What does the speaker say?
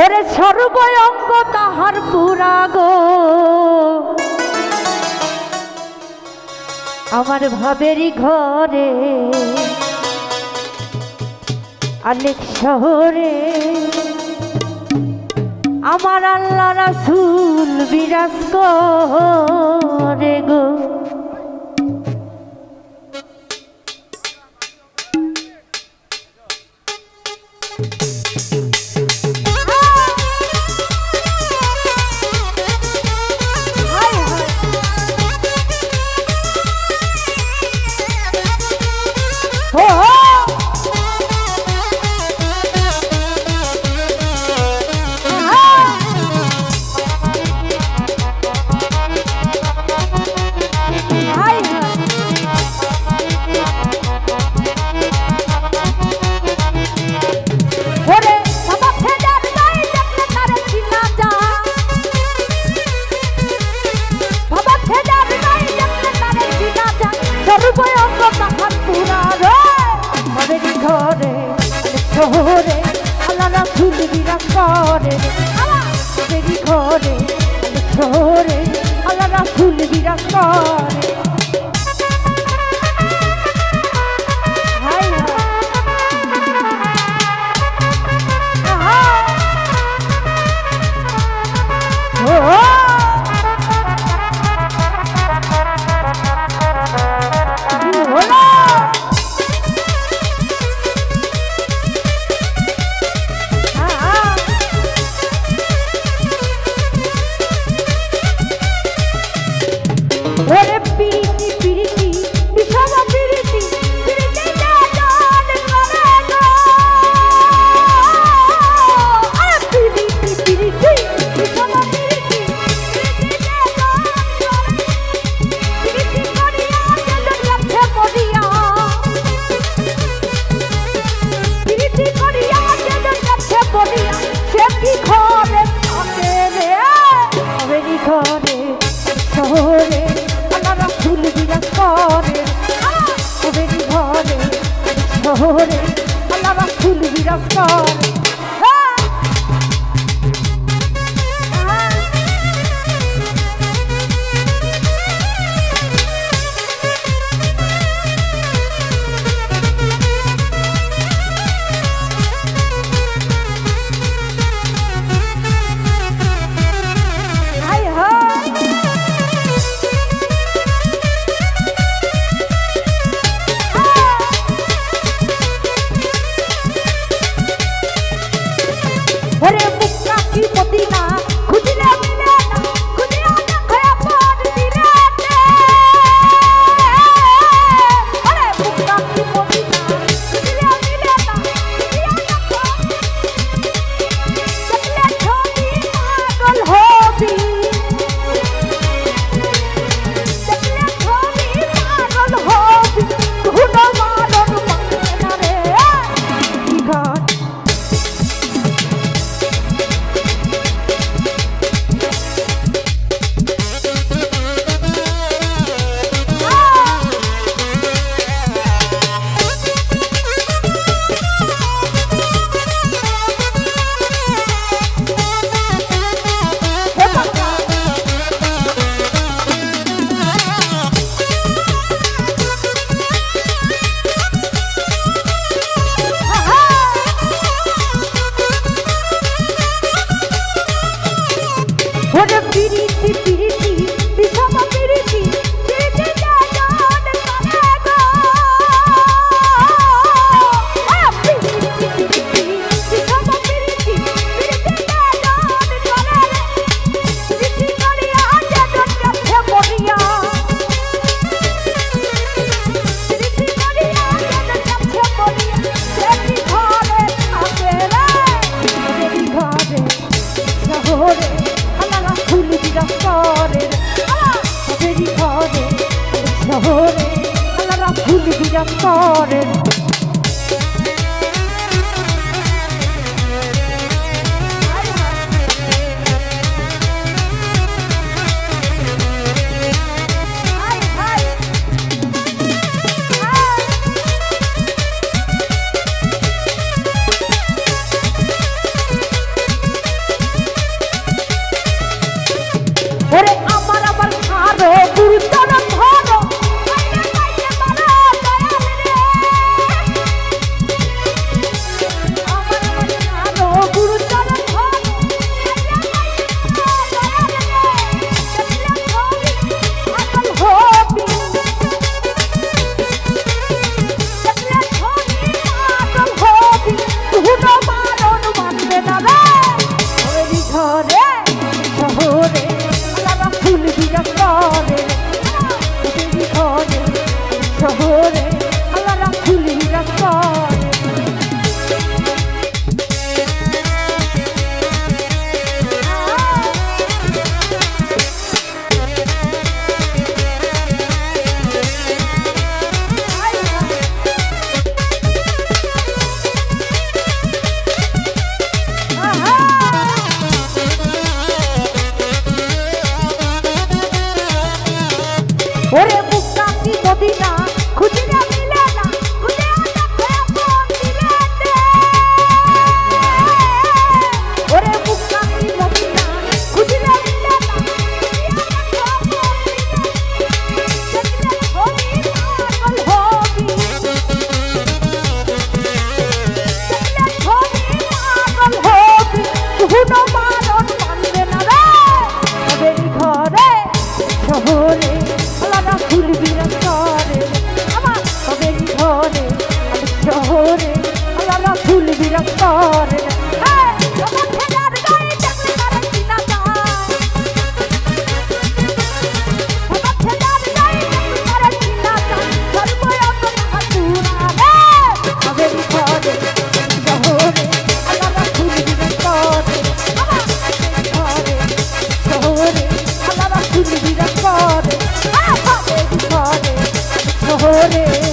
ওরে সর্বয়ঙ্গ তাহার পুরাগ। আমার ভাবেরই ঘরে অনেক শহরে, আমার আল্লাহ রাসুল বিরাজ করে গো। করে ঘরে ঘরে আল্লাহ ফুল বিরাজ করে। love for করে রে।